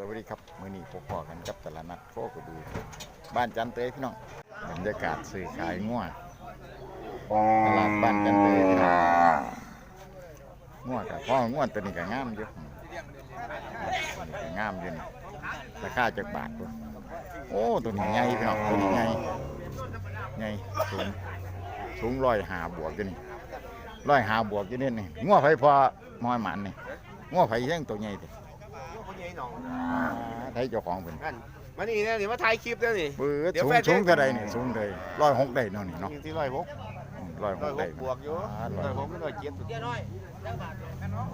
สวัสดีครับมื้อนี้พบพอกันกับตลาดนัดโคกระบือบ้านจันเตยพี่น้องบรรยากาศซื้อขายงัวตลาดบ้านจันเตยพี่น้องงัวกับพ่องัวตัวนี้ก็งามอยู่ตัวนี้ก็งามอยู่นี่ราคาจักบาทตัวโอ้ตัวนี้ใหญ่พี่น้องตัวนี้ใหญ่ใหญ่สูงสูงร้อยหาบวกอยู่นี่ร้อยหาบวกอยู่นี่นี่งัวไผพอมอยหมันนี่งัวไผยังตัวใหญ่ติ นองไทยเจ้าของเป็นนั่นมานี่นะเดี๋ยวมาถ่ายคลิปแล้วนี่เบิดเดี๋ยวสูงแฟนสูงเด็กเท่าไรนี่สูงเลยร้อยหกได้เนาะนี่เนาะยิงที่ร้อยหกร้อยหร้อกยหได้กบวกอยู่อ่าร้ร้ออยยหหกกไม่ร้อยเจ็ดเดียวน้อย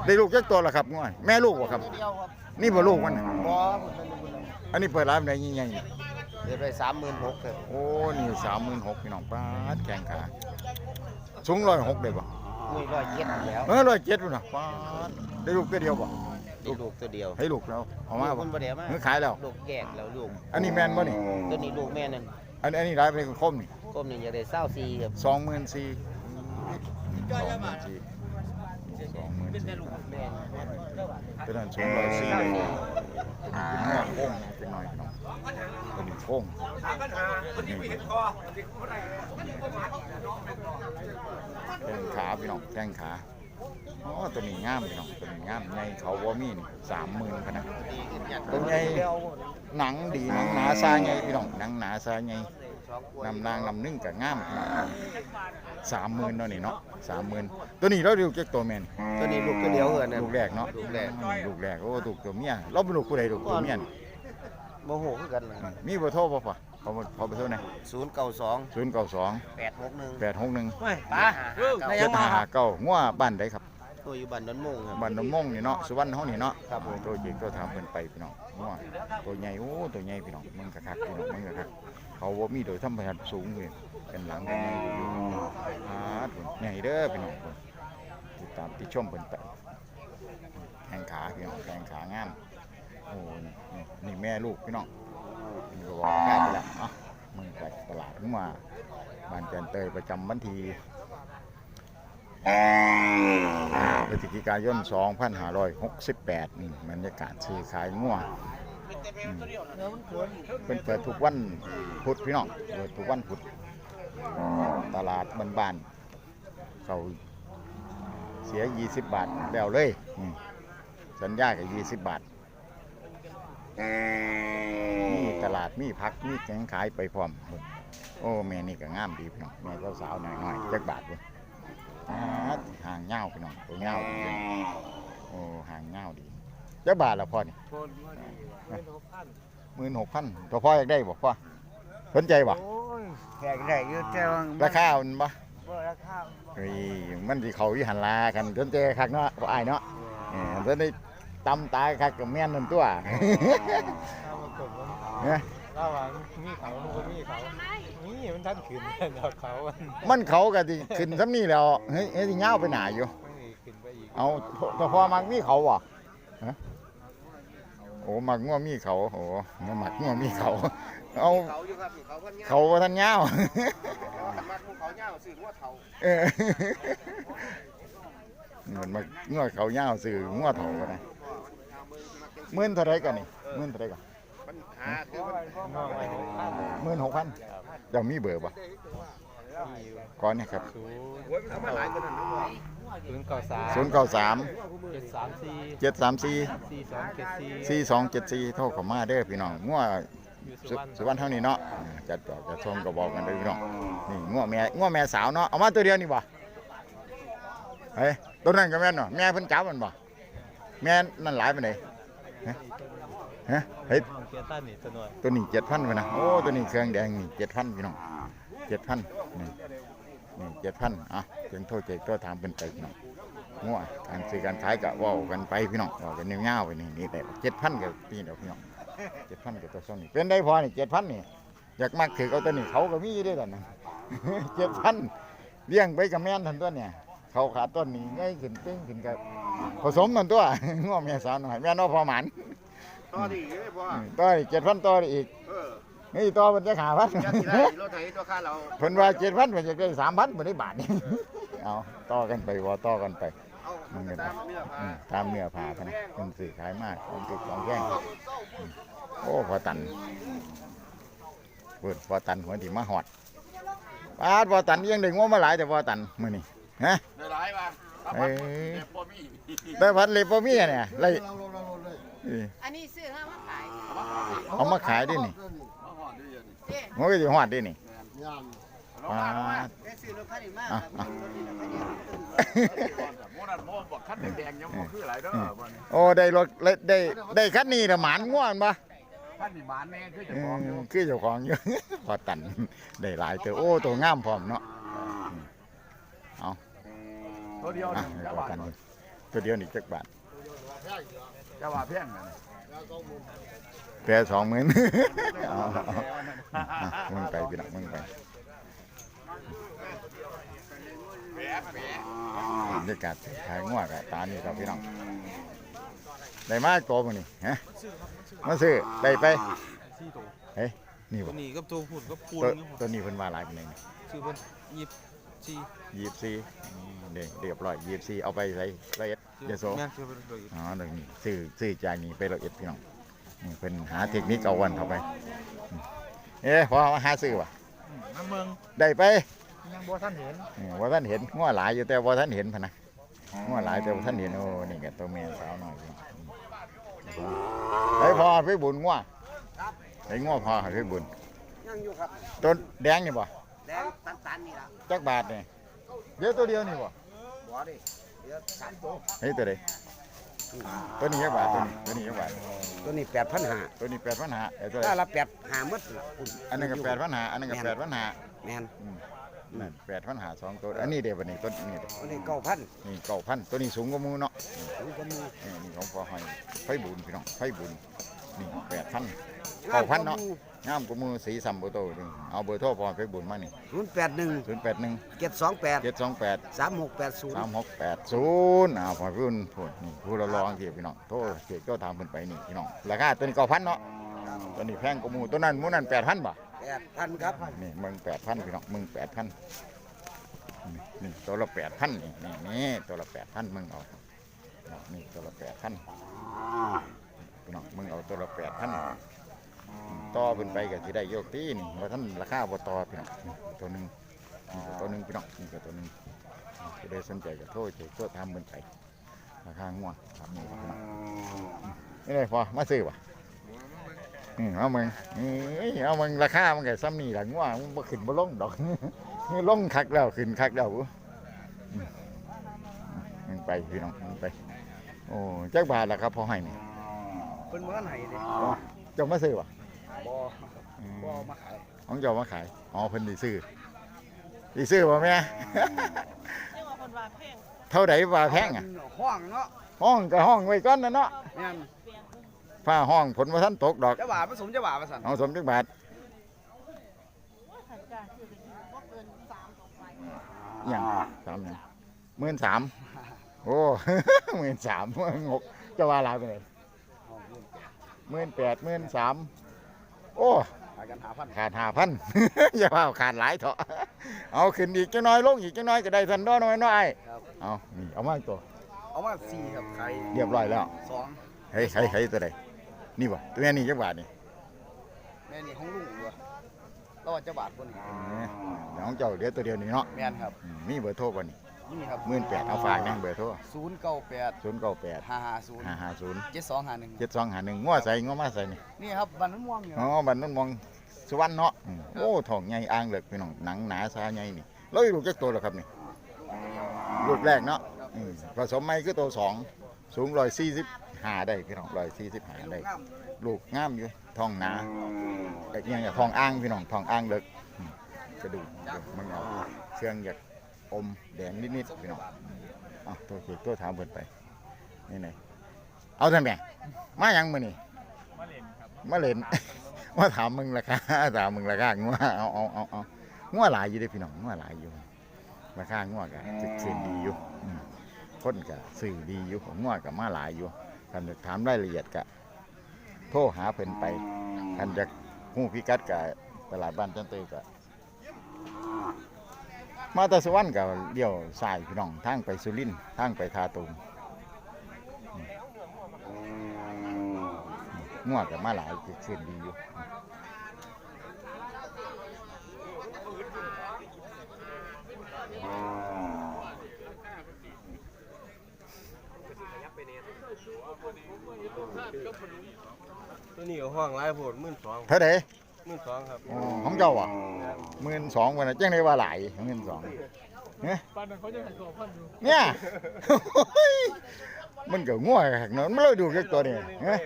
ได้ลูกจักตัวละครับง่อยแม่ลูกบ่ครับเดียวครับ นี่บ่ลูกมันน่ะบออันนี้เปิดร้านได้ใหญ่เดี๋ยวไปสามหมื่นหกครับๆโอ้นี่สามหมื่นหกพี่น้องป้าดแข่งขาสูงร้อยหกได้บ่นี่ร้อยเจ็ดแล้วเออร้อยเจ็ดพุ่นน่ะป้าดได้ลูกตัวเดียว บ่นี่ลูกตัวเดียวให้ลูกแล้วเอามาลูกบ่คนประเดี๋ยวมาเออขายแล้ว ลูกแยกแล้วลูก อันนี้แม่นบ่นี่ตัวนี้ลูกแม่นั่นอันอันนี้รายไปคมนี่ก้มนี่อยากได้เศร้าซีครับสองหมื่นสี่สองหมื่นสี่สองหมื่นสี่แม่ตัวนั้นสูงร้อยสี่เลยตัวนี้เป็นเนื้อโค้งจังหน่อยพี่น้องตัวนี้โค้งแข้งขาพี่น้องแข้งขา อ๋อตัวนี้งามพี่น้องตัวนี้งามในเขาวอมีนี่สามหมื่นพะนะตัวใหญ่หนังดีหนังหนาซาไงพี่น้องหนังหนาซาไงนำนางนำนึ่งกับงามสามหมื่นเนาะนี่เนาะสามหมื่นตัวนี้เราเรียกเจ๊กตัวแมนตัวนี้ลูกตัวเดียวเหรอนะลูกแรกเนาะลูกแรกอืมลูกแรกโอ้ถูกตัวเมียเราเป็นลูกผู้ใดลูกตัวเมียนี่โมโหคือกันนะมีเบอร์โทรป่ะป่ะเขาเขาเบอร์โทรไหนศูนย์เก้าสองศูนย์เก้าสองแปดหกหนึ่งแปดหกหนึ่งไม่ป้าเจ็ดห้าเก้างัวบ้านใดครับ ตัวอยู่บ้านดอนมงครับ บ้านน้ำมงนี่เนาะสุวรรณเฮานี่เนาะครับผม ตัวจริงตัวถามเพิ่นไปพี่น้องงัวตัวใหญ่โอ้ตัวใหญ่พี่น้องมึงกะคักพี่น้องมึงกะคักเขาบ่มีโดยธรรมชาติสูงเลยเป็นหลังเป็นใหญ่อยู่อ่าใหญ่เด้อพี่น้องติดตามติดชมเพิ่นไปแข้งขาพี่น้องแข้งขางามโอ้นี่นี่นี่แม่ลูกพี่น้องนี่ก็บอกราคาไปแล้วเอะมึงไปตลาดขึ้นมาบ้านจันเตยประจำวันที่ พฤศจิกายน 2568นี่บรรยากาศซื้อขายงัวเป็นเปิดทุกวันพุธพี่น้องเปิดทุกวันพุธตลาดบ้านๆเขาเสีย 20 บาทแล้วเลย สัญญากับ 20 บาทมีตลาดมีพักมีแกงขายไปพร้อม โอ้แม่นี่ก็งามดีพี่น้องแม่เจ้าสาวหน่อยๆจักบาทเว้ย อ่าห่างเงาวพี่น้องตัวเงาวดีเลยโอ้ห่างเงาวดีจักบาทละพ่อนี่หมื่นหกพันตัวพ่ออยากได้บ่พ่อสนใจบ่โอ้ยแขกได้เยอะแต่ว่าราคามันบ่บ่ราคาเฮ้ยมันสิเขาวิหันลากันสนใจคักเนาะพ่ออ้ายเนาะเออตอนนี้ตำตายคักกับแม่นนั่นตัวเนี่ย ระหว่างมีเขามันก็มีเขานี่ มันท่านขึ้นดอกเขามันมันเขาก็สิขึ้นซ้ำนี่แล้วเฮ้ยเฮ้ยสิยาวไปหนาอยู่ ไม่ขึ้นไปอีกเอาพอพอมักมีเขาวะฮะโอ้มักง่วมีเขาโอ้เงมักง่วมีเขา เอาเขาอยู่ครับเขาพันเงาเขาบ่ทันยาวสามารถภูเขาเงาสื่อว่าเขาเออเหมือนมักง่วเขายาวสื่อง่วเถากันนะหมื่นเท่าไรกันนี่หมื่นเท่าไรกัน ปัญหาคือมันนอกไปถึงพันหมื่นหกพันเดี๋ยวมีเบอร์ปะก่อนนี่ครับศูนย์โอ้ยมันทำมาหลายคนนั่นด้วยศูนย์เก้าสามศูนย์เก้าสามเจ็ดสามสี่เจ็ดสามสี่สี่สองเจ็ดสี่สี่สองเจ็ดสี่โทรเข้ามาเด้อพี่น้องง่วอยู่สุสุวรรณสุวรรณเท่านี้เนาะอ่าจัดต่อจะชมก็บอกกันเลยพี่น้องนี่ง้อแม่ง้อแม่สาวเนาะเอามาตัวเดียวนี่บ่เฮ้ยตัวนั้นก็แม่นเนาะแม่เพิ่นจับมันบ่แม่นั่นหลายปานใด ฮะฮะเฮ้ยห้องเกียร์ตันนี่ตัวหน่อยตัวนี้เจ็ดพันนะโอ้ตัวนี้เครื่องแดงนี่เจ็ดพันพี่น้องเจ็ดพันนี่นี่เจ็ดพันอะเพียงโทษเจ็ตัวถามเป็นไปพี่น้องง้อการซื้อการขายก็เว้ากันไปพี่น้องเว้ากันยาวๆไปนี่นี่แต่เจ็ดพันกับพี่เดียวพี่น้องเจ็ดพันกับตัวส้มนี่เป็นได้พอนี่เจ็ดพันนี่อยากมากถือเอาตัวนี้เขาก็มีด้วยกันนะเจ็ดพันเลี้ยงไปกับแม่นทันตัวเนี่ยเขาขาต้นนี่ง่ายขึ้นเป้งขึ้นกับผสมกันตัวง้อแม่สาวหน่อยแม่นอพอหมัน ต่อดีเลยพ่อต่อเจ็ดพันต่ออีกเออนี่ต่อมันจะขาพันยัดที่ไรรถไถตัวค่าเราเพิ่นว่าเจ็ดพันมันจะได้สามพันไม่ได้บาทนี่เอาต่อกันไปว่าต่อกันไปเอามันก็ตามเนื้อผ้าอืมตามเนื้อผ้าพะนะมันสื่อขายมากของติดของแย่งอืมโอ้พอตันเปิดพอตันหัวที่มาหอดปาดพอตันยังได้งวมาหลายแต่พอตันมื้อนี้ฮะได้หลายบ้างเอ้ยเด็บบ่มีได้พัดเล็บบ่มีอะเนี่ยเลยเอ้ยอันนี้ซื้อห้ามาขาย เอามาขายดินี่มาหอดด้วยอย่างนี้เด้มันก็สิฮอดดินี่ลองมาลงมาได้ซื้อรถคันนี้มาอะครับรถนี้รถคันนี้โมนั่นโมบอกคันแดงๆยังบ่คือหลายเด้อบ่นี่โอ้ได้รถได้ได้คันนี้ละหมานง่วนปะคันนี่หมานแม่คือเอเจ้าของอยู่อคือเจ้าของอยู่พอตันได้หลายเตอโอ้ตัวงามพร้อมเนาะเอาตัวเดียวอะนี่ให้จะพอว่ากันตัวเดียวนี่จักบาท จะว่าแพงนั่นแปรสองหมื่นเอาเอาเอาอะมึงไปพี่น้องมึงไปแหมแหมบรรยากาศขายง่วกับตานี่ครับพี่น้องได้มาตัวมึงนี่ฮะมาซื้อได้ไปสี่ตัวเฮ้ยนี่ตับ่วนี้กับตัวหุ่นกับปูนตัวครับตัวนี้เพิ่นว่าหลายปานใดนี่คือเพิ่นยิบ สี่ยี่สิบสี่เด็กเรียบร้อยยี่สิบสี่เอาไปใส่ละเอียดเยโซแม่นคือเพิ่นเลยอ๋อเดี๋ยวนี้ซื้อซื้อจากนี้ไปละเอียดพี่น้องนี่เป็นหาเทคนิคเอาวันเข้าไปอืมเอ๊ะพอมาหาซื้อวะน้ำเมืองได้ไปยังบ่ทันเห็นนี่ว่าท่านเห็นง้อหลายอยู่แต่ว่าท่านเห็นพะนะง้อหลายแต่ว่าท่านเห็นโอ้นี่แกตัวแม่สาวหน่อยพี่อืมไอ้พอไปบุญง้อไอ้ง้อพอไปบุญยังอยู่ครับต้นแดงนี่บ่แดงตันๆนี่ล่ะจักบาทนี่เดี๋ยวตัวเดียวนี่บ่บ่ดิเดี๋ยวสามตัวเฮ้ยตัวใดตัวนี้จักบาทตัวนี้ตัวนี้จักบาทตัวนี้แปดพันห้าตัวนี้แปดพันหาไอ้ตัวใดถ้าละแปดห้าหมดล่ะคุณอันนั้นก็แปดพันหาอันนั้นก็แปดพันหาแม่นนั่นแปดพันหาสองตัว อันนี้เดี๋ยววันนี้ต้นนี้เด้ตัวนี้เก้าพันนี่เก้าพันตัวนี้สูงกว่าหมูเนาะถึงก็มีนี่นี่ของพ่อหอยไฟบุญพี่น้องไฟบุญนี่แปดพันเก้าพันเนาะ งามกว่าหมูสีสัมโบโตนี่เอาเบอร์โทรพ่อไฟบุญมานี่ศูนย์แปดหนึ่งศูนย์แปดหนึ่งเจ็ดสองแปดเจ็ดสองแปดสามหกแปดศูนย์สามหกแปดศูนย์อ้าวพ่อพี่บุญพูดนี่พูดเราลองทีพี่น้องโทรเกียรก็ถามเพิ่นไปนี่พี่น้องราคาตัวนี้เก้าพันเนาะตัวนี้แพงกว่าหมูตัวนั้นหมูนั้นแปดพันบ่แปดพันครับนี่มึงแปดพันพี่น้องมึงแปดพันนี่ตัวละแปดพันนี่นี่นี่ตัวละแปดพันมึงเอานี่ตัวละแปดพันพี่น้องมึงเอาตัวละแปดพัน ต่อขึ้นไปก็สิได้โยกตีนี่ว่าท่านราคาบ่ต่อพี่น้องนี่ตัวหนึ่งนี่ก็ตัวหนึ่งพี่น้องนี่ก็ตัวหนึ่งจะได้สนใจก็โทษเจ๊โทษทำเบิ่นไปราคาง่วงครับนี่พี่น้องนี่เลยพอมาซื้อวะอืมเอามึงเอ้ยเอามึงราคามันก็ซ้ำนี่หลังว่ามันบ่ขึ้นบ่ลงดอกนี่ลงคักแล้วขึ้นคักแล้วอืมมึงไปพี่น้องมึงไปโอ้จักบาทละครับพอให้นี่เป็นเมื่อไหร่ดิเจ้ามาซื้อวะ บ่อืมบ่มาขายของเจ้ามาขายอ๋อเพิ่นสิซื้อสิซื้อบ่แม่เท่าใดว่าแพงอะห้องเนาะห้องก็ห้องไว้ก่อนนะเนาะแม่นฟ้าห้องฝนบ่ทันตกดอกเจ้าบ่าวผสมเจ้าบ่าวผสมเอาสมจักบาทหยังสามหยังหมื่นสามโอ้หมื่นสามงกจะว่าหลายไปเลยหมื่นแปดหมื่นสาม โอ้ขายกันหาพันขาดห้าพัน อย่าว่าขาดหลายเถอะเอาขึ้นอีกจังน้อยลงอีกจังน้อยก็ได้ทันด้อน้อยน้อยครับเอานี่เอามาอีกตัวเอามาสี่ครับไข่เรียบร้อยแล้วสองเฮ้ยเฮ้ยเฮ้ยตัวใดนี่บ่ตัวนี้จักบาทนี่แม่นี่ของลุงอยู่แล้วว่าเจ้าบ่าวคนนี้เดี๋ยวของเจ้าเดี๋ยวตัวเดียวนี่เนาะแม่นครับอืมมีเบอร์โทรบ่นี่ นี่ครับหมื่นแปดเอาฝากนะเบอร์โทรศูนย์เก้าแปดศูนย์เก้าแปดห้าห้าศูนย์ห้าห้าศูนย์เจ็ดสองห้าหนึ่งเจ็ดสองห้าหนึ่งง้อใส่ง้อมาใส่นี่นี่ครับบันน้ำม่วงอยู่อ๋อบันนั้นมองสุวรรณเนาะอืมโอ้ทองใหญ่อ่างเหล็กพี่น้องหนังหนาซาใหญ่นี่แล้วอีลูกจักตัวแล้วครับนี่ลูกแรกเนาะอืมผสมไม่คือตัวสองสูงร้อยสี่สิบห้าได้พี่น้องร้อยสี่สิบห้าได้งามลูกงามอยู่ทองหนาแต่ยังอยากทองอ่างพี่น้องทองอ่างเหล็กอืมกระดูกมันเอาเครื่องอยาก อมแดงนิดๆพี่น้องเอ๋อตัวเขีตัวถามเพิ่นไปนี่ไหนเอาทำไมมายังมือนี่มาเล่นครับมาเล่นมาถามมึงราคาถามมึงราคางัวเอาเอาเอาเอางัวหลายอยู่เด้อพี่น้องงัวหลายอยู่ราคางัวก็สึกสื่อดีอยู่อืมคนก็สื่อดีอยู่ของงัวก็มาหลายอยู่คันจะถามรายละเอียดก็โทรหาเพิ่นไปคันจะฮู้พิกัดก็ตลาดบ้านจันเตยก็ มาแต่สวรรค์ก็เลี้ยวซ้ายพี่น้องทางไปสุรินทร์ทางไปทาตูมงัวกับมาหลายเกิดดีอยู่ตัวนี้ก็ห้องหลายโพดหมื่นสองเท่าไดหมื่นสองครับอ๋อของเจ้าอะ หมื่นสองวันนะจังได้ว่าหลายหมื่นสองเนี่ยปานนั้นเขายังให้ตัวพันอยู่เนี่ยมันก็ง่วงหักเนาะมันเลยดูเล็กตัวนี่เนี่ย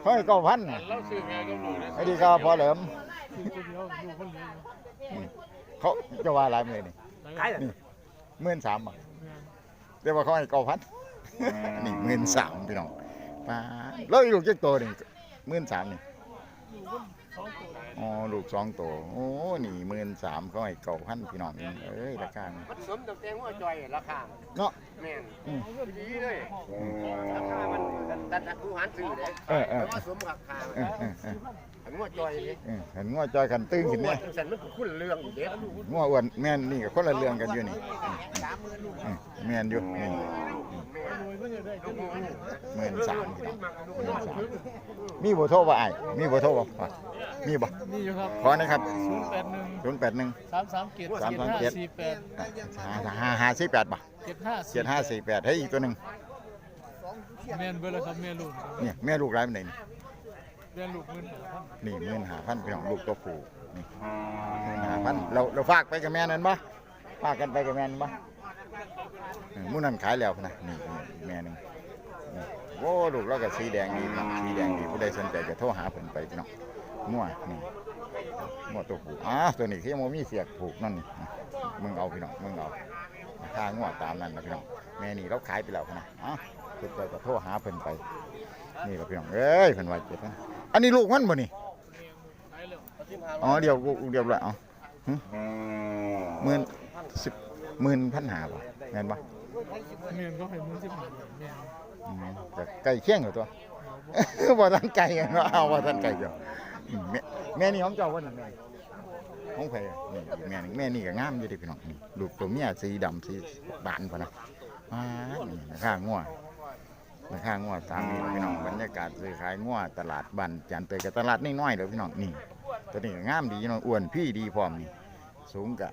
เขาให้เก้าพันน่ะเล่าชื่อแม่ก็รู้นะไอ้ดีก็พอเหลิมคือคนเดียวดูคนเดียวเขาจะว่าหลายเลยนี่ใครนี่หมื่นสามอะเรียกว่าเขาให้เก้าพันนี่หมื่นสามพี่น้องป้าแล้วอีลูกเล็กตัวนี่หมื่นสามนี่สองตัว อ๋อลูกสองตัวโอ้นี่หมื่นสามเขาให้เก้าพันพี่น้องนี่เอ้ยราคานี่มันสมตั้งแต่หัวจอยราคาเนาะแม่นอืมดีเลยราคามันตัดตัดผู้หารซื้อเลยเออเออ แต่ว่าสมราคาเออเออเอออันหัวจอยเลยเออเห็นงัวจอยกันตื้นขึ้นหัวเนี่ยจังสันมันก็คุ้นเรื่องอีกเด็ดงัวอ้วนแม่นนี่ก็คนละเรื่องกันอยู่นี่อืมแม่นอยู่นี่รวยก็จะได้จะรวยหมื่นสามพี่น้องหมื่นสามมีเบอร์โทรบ่ไอ้ายมีเบอร์โทรบ่ว่ามีบ่นี่อยู่ครับขอนะครับศูนย์แปดหนึ่งศูนย์แปดหนึ่งสามสามเจ็ดสามเจ็ดสามห้าเจ็ดสี่แปดห้าห้าห้าสี่แปดบ่ เจ็ดห้าเจ็ดห้าสี่แปดให้อีกตัวหนึ่งแม่นเบอร์ละครับแม่ลูกครับเนี่ยแม่ลูกร้ายเป็นไหนนี่แม่ลูกเงินหาพันนี่หมื่นห้าพันพี่น้องลูกตัวผู้นี่หมื่นห้าพันเราเราฝากไปกับแม่นั่นบ่ฝากกันไปกับแม่นั่นบ่เออหมู่นั่นขายแล้วนะนี่นี่อีกแม่หนึงนี่โอ้ลูกเราก็สีแดงดีพี่น้องสีแดงดีผู้ใดสนใจก็โทรหาเพิ่นไปพี่น้องมั่วนี่มั่วตัวผู้อ้าตัวนี้ที่ยังบ่มีเสียกผูกนั่นนี่นะมึงเอาพี่น้องมึงเอา ราคางัวตามนั้นนะพี่น้องแม่นี่เราขายไปแล้วนะอ้าสนใจก็โทรหาเพิ่นไป นี่ก็พี่น้องเอ้ยเพิ่นว่าเจ็ดนะอันนี้ลูกมันบ่นี่ขายแล้วอ๋อเดี๋ยวกูเดี๋ยวละเอาหึหมื่นสิบหมื่นพันหาบ่แม่นบ่แม่นก็ให้มือสิบหาแม่นแต่ไก่เคียงอยู่ตัวบ่ทันไก่เนาะเอาบ่ทันไก่จ้ะอืมแม่แม่นี่ของเจ้าบ่นี่แม่ ของไผ่แม่นี่แม่นี่ก็งามอยู่ดิพี่น้องนี่ลูกตัวเมียสีดำสีบานพุ่นนะมานี่ราคางัวราคางัวสามีพี่น้องบรรยากาศซื้อขายงัวตลาดบ้านจันเตยกับตลาดน้อยๆเด้อพี่น้องนี่ตัวนี้ก็งามดีพี่น้องอ้วนพี่ดีพร้อมนี่สูงกะ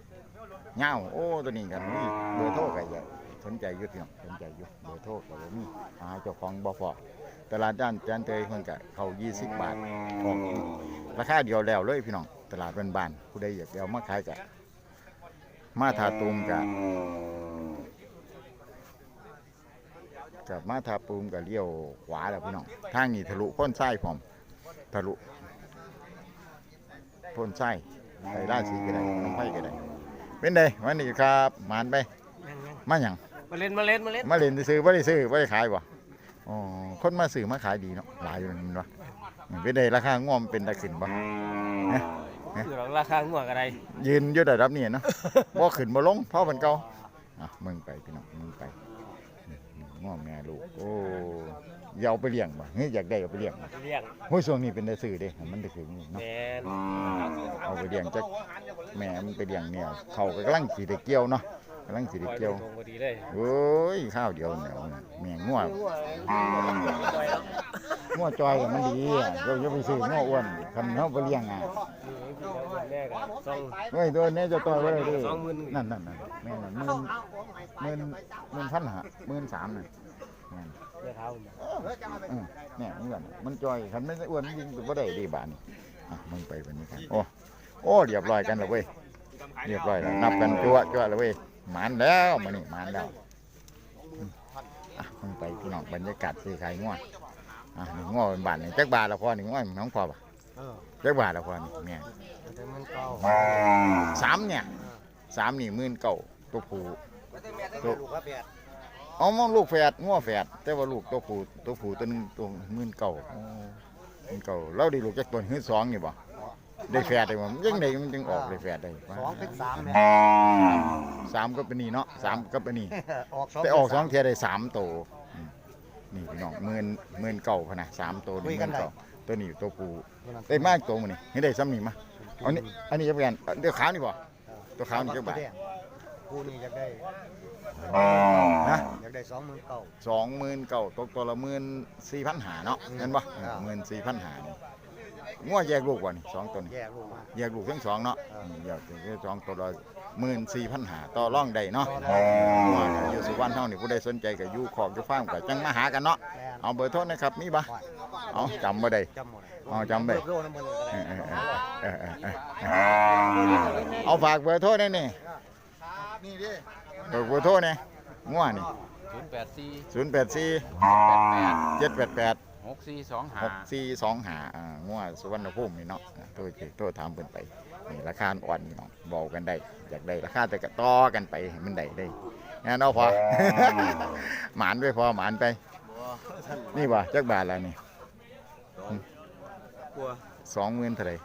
เงาโอ้ตัวนี้กันมีเบอร์โทรก็เยอะ สนใจอยู่พี่น้องสนใจอยู่เบอร์โทรก็บ่มีหาเจ้าของบ่พอตลาดด้านจันเตยเพิ่นก็เข้า20 บาทออกราคาเดียวแล้วเลยพี่น้องตลาดบ้านๆผู้ใดอยากเอามาขายก็มาทาตูมกะกับมาทาปูมกับเลี้ยวขวาแล้วพี่น้องทางนี้ทะลุพ้นไส้พร้อมทะลุพ่นไส้ไปราสีก็ได้น้ำไผ่ก็ได้เป็นไดวันนี้ครับหมานไปมาหยัง มาเล่นมาเล่นมาเล่นมาเล่นซื้อบ่ได้ซื้อบ่ได้ขายบ่อ๋อคนมาซื้อมาขายดีเนาะหลายอยู่นั่นแมันวะเป็นไดราคาง่วมนเป็นตะขึ้นบ่คือเราราคาหัวกระไรยืนอยู่ระดับนี้เนาะบ่ขึ้นบ่ลงเพราะมันเก่าอะมึงไปพี่น้องมึงไปนี่ง่วมแม่ลูกโอ้อย่าเอาไปเลี้ยงบ่เฮ้ยอยากได้เอาไปเลี้ยงบ่เลี้ยงโอ้ยช่วงนี้เป็นได้ซื้อเด้มันได้ถึงนี่เนาะ แมนเอาไปเลี้ยงจักแม่มันไปเลี้ยงเนี่ยเขาก็กำลังสีได้เกี่ยวเนาะ กำลังสีได้เกี่ยวตรงพอดีเลยโอ้ยข้าวเดียวเนี่ยแม่ง่วงง่วงจอยก็มันดีอะเราจะไปซื้อง่วงอ้วนคันเขาไปเลี้ยงอะแม่กันสองเฮ้ยตัวนี้จะต่อยไว้เลยดิสองหมื่นนั่นนั่นนั่นแม่นั่นหมื่นหมื่นหมื่นพันหาหมื่นสามน่ะแม่นเลือเท้าเออเนี่ยมันกันมันจอยคันไม่อ้วนมันยิงบ่ได้ดีบานนี่อะมึงไปวันนี้กันโอ้โอ้เรียบร้อยกันแล้วเว้ยเรียบร้อยแล้วนับกันจั่วจั่วแล้วเว้ย หมานแล้วมานี่หมานแล้วอืมอะมันไปพี่น้องบรรยากาศซื้อขายง่วงอะนี่ง่วงเป็นบาทนี่จักบาทละพอนี่ง่วงน้องพอปะเออจักบาทละพอนี่เนี่ยแต่มันเก่าสามเนี่ยสามนี่หมื่นเก่าตัวผู้ลูกครับแปดเอามองลูกแฝดง่วงแฝดแต่ว่าลูกตัวผู้ตัวผู้ตัวหนึงตัวหมื่นเก่าอ๋อหมื่นเก่าเราได้ลูกจักตัวหื้อสองนี่บ่ ได้แฝดได้บ่ยังไงมันจึงออกได้แฝดได้วะสองเป็นสามเนี่ยสามก็เป็นนี่เนาะสามก็เป็นนี่ออกสองไปออกสองเทียได้สามโตวอืมนี่พี่น้องหมื่นหมื่นเก่าพะนะสามโตวนี่หมื่นเก่าตัวนี้ตัวปูได้มากตัวมันนี่ให้ได้ซ้ำนี่มาเอานี่อันนี้จะเป็นเดี๋ยวขาวนี่บ่ตัวขาวนี่จะบาทตคู่นี้อยากได้นะอยากได้สองหมื่นเก้าสองหมื่นเก่าตกตัวละหมื่นสี่พันหาเนาะเห็นปะครับหมื่นสี่พันหานี่ งัวแยกลูกว่ะนี่สองตัวนี่แยกลูกมา แยกลูกทั้งสองเนาะครับอื มแยกทั้งสองตัวละหมื่นสี่พันหาต่อร่องได้เนาะต่อได้งัวก็อยู่สุวรรณเท่านี่ผู้ใดสนใจก็อยู่ขอบอยู่ฟาร์มก็จังมาหากันเนาะแม่นเอาเบอร์โทรนะครับมีปะว่าเอาจำบ่ได้ จำหมดอ๋อจำได้ โลน้ำมันก็เอได้อเออเออเออเออเออเอาฝากเบอร์โทรได้นี่นี่ดิเบอร์เบอร์โทรเนี่ยงัวนี่ศูนย์แปดสี่ศูนย์แปดสี่แปดแปดเจ็ดแปดแปด หกสี่สองห้าหกสี่สองหาอ่างัวสุวรรณภูมินี่เนาะอ่าตัวเจตัวถามเพิ่นไปนี่ราคาอ่อนนี่เนาะบอกกันได้อยากได้ราคาแต่ก็ต่อกันไปให้มันได้ได้งั้นเอาพอ หมานไปพอหมานไป นี่บ่จักบาทแล้วนี่กลัวสองหมื่นเท่าไหร่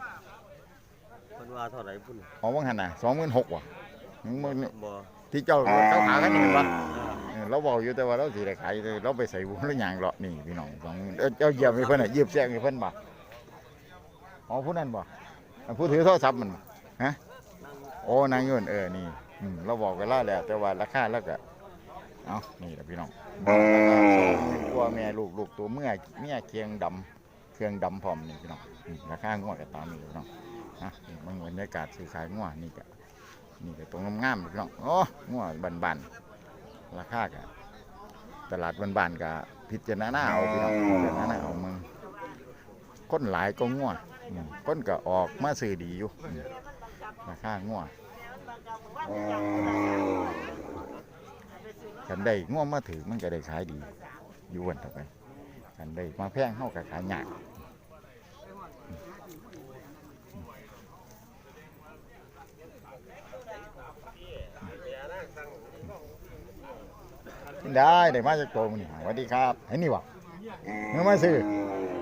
มันว่าเท่าไหร่พุ่นของว่างหันน่ะสองหมื่นหกว่ะมึงมึงบ่ที่เจ้าเขาขากันนี่มันบ่ เออ เราบอกอยู่แต่ว่าเราสิได้ขายเราไปใส่บุญหรือหยังหรอกนี่พี่น้องสองเอ้ยเจ้าเยียบให้เพิ่นน่ะเยียบแซงให้เพิ่นบ่อ๋อผู้นั้นบ่อันผู้ถือโทรศัพท์มันบ่ฮะโอ้นางยนเออนี่อืมเราบอกกันแล้วแหละแต่ว่าราคาแล้วก็เอ้านี่แหละพี่น้องกลัวแม่ลูกลูกตัวเมื่อเมียเคียงดำเครื่องดำพร้อมนี่พี่น้องราคางวดก็ตามนี่พี่น้องนะมันบรรยากาศซื้อขายงวดนี่ก็นี่ก็ตรงงามๆพี่น้องโอ้งวดบันๆ ราคาก็ตลาดบันๆก็พิจารณาเอาพี่น้องพิจารณาเอามึงคนหลายก็งวดอืมคนก็ออกมาซื้อดีอยู่อืมราคางวดกันได้ง่วมาถือมันก็ได้ขายดีอยู่วันต่อไปกันได้มาแพงเข้ากับขายยาก ได้ได้มาจากโตมันนี่สวัสดีครับเห็นนี่วะเมื่อมาซื้อ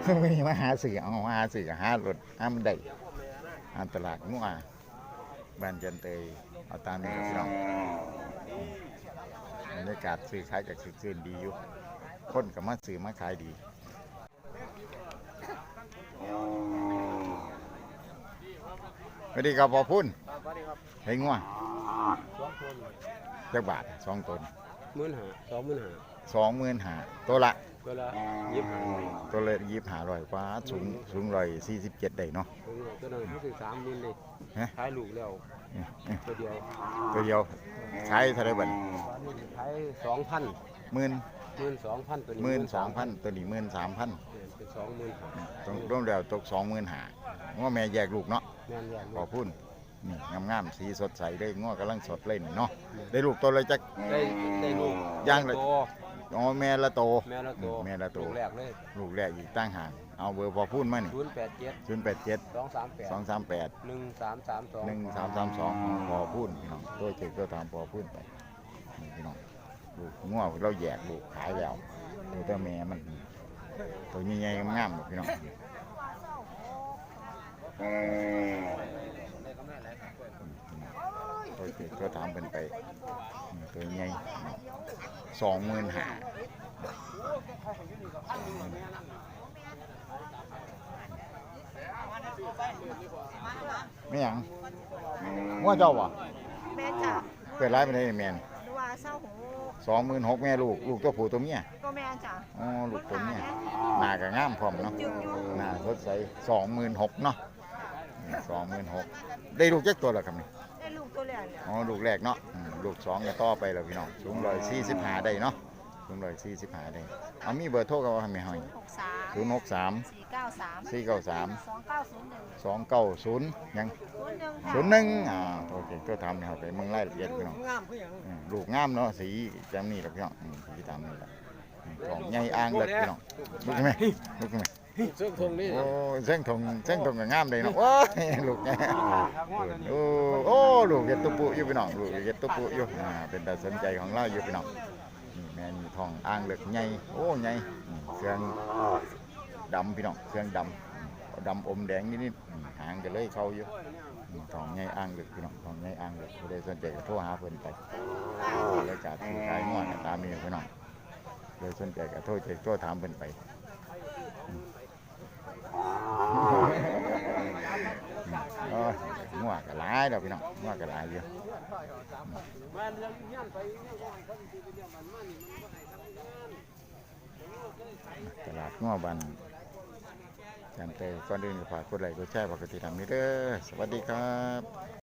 มื่อนี้มาหาซื้อเอามาหาซื้อหารถหามันได้หาตลาดงัวบ้านจันเตยเอาตามนี้ครับพี่น้องบรรยากาศซื้อขายกับซื้อคืนดีอยู่คนกับมาซื้อมาขายดีสวัสดีครับพ่อพุ่นสวัสดีครับเฮ้ยงัวสองคนจักบาทสองตน หมื่นหาสองหมื่นหาสองหมื่นหาตัวละตัวละยี่สิบห้าตัวละยี่หาร้อยกว่าสูงสูงร้อยสี่สิบเจ็ดได้เนาะตัวนั้นรู้สึกสามหมื่นเลยฮะขายลูกแล้วเอ้ยเอ้ยตัวเดียวตัวเดียวขายเท่าไหรบัดตอนนี้ขายสองพันหมื่นหมื่นสองพันตัวนี้หมื่นสองพันตัวนี้หมื่นสามพันเป็นสองหมื่นหาตรงรวมแล้วตกสองหมื่นหาว่าแม่แยกลูกเนาะแม่นแย่พอพุ่น นี่งามๆสีสดใสเลยง้อกำลังสดเลยนี่เนาะได้ลูกตัวเลยจัก ได้ได้ลูกย่างเลย โตอ๋อแม่ละโต แม่ละโตแม่ละโต ลูกแรกเลยลูกแรกอีกตั้งห่างเอาเบอร์พอพุ่นมานี่ศูนย์แปดเจ็ดศูนย์แปดเจ็ดสองสามแปดสองสามแปดหนึ่งสามสามสองหนึ่งสามสามสองพอพุ่นพี่น้องตัวเจ็กตัวตามพอพุ่นไปนี่พี่น้องลูกง้อเราแยกลูกขายแล้วตัวแต่แม่มันตัวใหญ่ๆงามๆพี่น้อง ตัวเจ็กตัวตามเป็นไปนี่ตัวใหญ่สองหมื่นหาไม่หยังง้อเจ้าวะแม่จ้ะเปิดร้านไปได้แมนดูว่าเศร้าหูสองหมื่นหกแม่ลูก ลูกตัวผู้ตัวเมียก็แม่จ้ะอ๋อลูกตัวเมียหน้าก็งามพร้อมเนาะจึงอยู่หน้าสดใสสองหมื่นหกเนาะสองหมื่นหกได้ลูกเจ็ดตัวแล้วครับนี่ อ๋อลูกแรกเนาะอืมลูกสองก็ต่อไปแล้วพี่น้องสูงร้อยสี่สิบห้าได้เนาะสูงร้อยสี่สิบห้าได้เอามีเบอร์โทรกับว่าทำไมห้อยหกสามศูนย์หกสามสี่เก้าสามสี่เก้าสาม สองเก้าศูนย์หนึ่งสองเก้าศูนย์ยังศูนย์หนึ่งค่ะศูนย์หนึ่งอ่าโอเคตัวทำเนี่ยครับไปเมืองไร่ละเอียดพี่น้องงามคืออย่างอืมลูกงามเนาะสีจำนี่แหละพี่น้องอืมสีตามนี่แหละอืมของใหญ่อ่างเลยพี่น้องลูกใช่ไหมลูกใช่ไหม เสื้อทงนี่โอ้เส้นทงเส้นทงก็งามเลยเนาะว้ายลูกแง่โอ้โอ้ลูกเก็ดตุปุอยู่พี่น้องลูกเก็ดตุปุอยู่อ่าเป็นแต่สนใจของเราอยู่พี่น้องนี่แม่นี่ทองอ่างเหล็กใหญ่โอ้ใหญ่อืมเครื่องดำพี่น้องเครื่องดำอืมเอาดำอมแดงนิดๆอืมหางก็เลยเข้าอยู่อืมทองใหญ่อ่างเหล็กพี่น้องทองใหญ่อ่างเหล็กผู้ใดสนใจก็โทรหาเพิ่นไปบรรยากาศที่ขายงวดก็ตามนี้พี่น้องโดยสนใจก็โทรใจโทรถามเพิ่นไป โอ้ยงัวก็หลาย ดอกพี่น้องงัวก็หลายอยู่ตลาดง้อบันจันเตยก่อนอื่นก็ฝากกดไลค์กดแชร์ฝากติทำนี้เด้อสวัสดีครับ